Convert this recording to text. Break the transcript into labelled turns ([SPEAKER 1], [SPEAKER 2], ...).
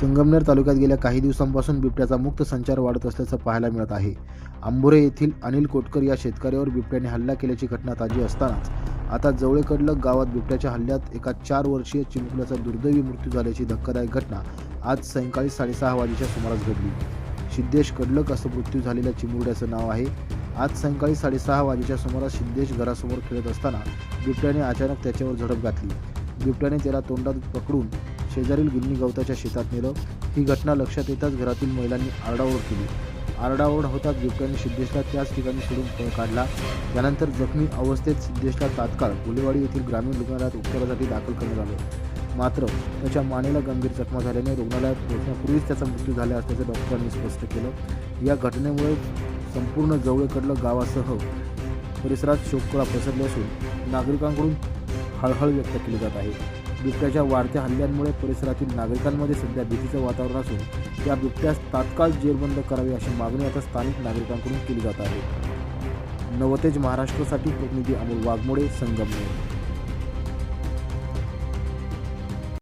[SPEAKER 1] संगमनेर तालुक्यात गेल्या काही दिवसांपासून बिबट्याचा मुक्त संचार वाढत असल्याचं पाहायला मिळत आहे. आंबोरे येथील अनिल कोटकर या शेतकऱ्यावर बिबट्याने हल्ला केल्याची घटना ताजी असतानाच आता जवळकडलं गावात बिबट्याच्या हल्ल्यात एका चार वर्षीय चिमुकल्याचा दुर्दैवी मृत्यू झाल्याची धक्कादायक घटना आज सायंकाळी साडेसहा वाजेच्या सुमारास घडली. सिद्धेश कडलक असं मृत्यू झालेल्या चिमुरड्याचं नाव आहे. आज सायंकाळी साडेसहा वाजेच्या सुमारास सिद्धेश घरासमोर खेळत असताना बिबट्याने अचानक त्याच्यावर झडप घातली. बिबट्याने त्याला तोंडात पकडून शेजारील गिन्नी गवताच्या शेतात नेलं. ही घटना लक्षात येताच घरातील महिलांनी आरडाओरड केली. आरडाओरड होताच बिबट्याने सिद्धेशला त्याच ठिकाणी सोडून पळ काढला. त्यानंतर जखमी अवस्थेत सिद्धेशला तात्काळ गुलेवाडी येथील ग्रामीण रुग्णालयात उपचारासाठी दाखल करण्यात आलं. मात्र त्याच्या मानेला गंभीर जखमा झाल्याने रुग्णालयात पोहोचण्यापूर्वीच त्याचा मृत्यू झाला असल्याचं डॉक्टरांनी स्पष्ट केलं. या घटनेमुळे संपूर्ण जवळकडलं गावासह परिसरात शोककळा पसरली असून नागरिकांकडून हळहळ व्यक्त केली जात आहे. बिबट्याच्या वाढत्या हल्ल्यांमुळे परिसरातील नागरिकांमध्ये सध्या भीतीचं वातावरण असून त्या बिबट्यास तात्काळ जेरबंद करावी अशी मागणी आता स्थानिक नागरिकांकडून केली जात आहे. नवतेज महाराष्ट्रासाठी प्रतिनिधी अमोल वाघमोडे संगमनेर.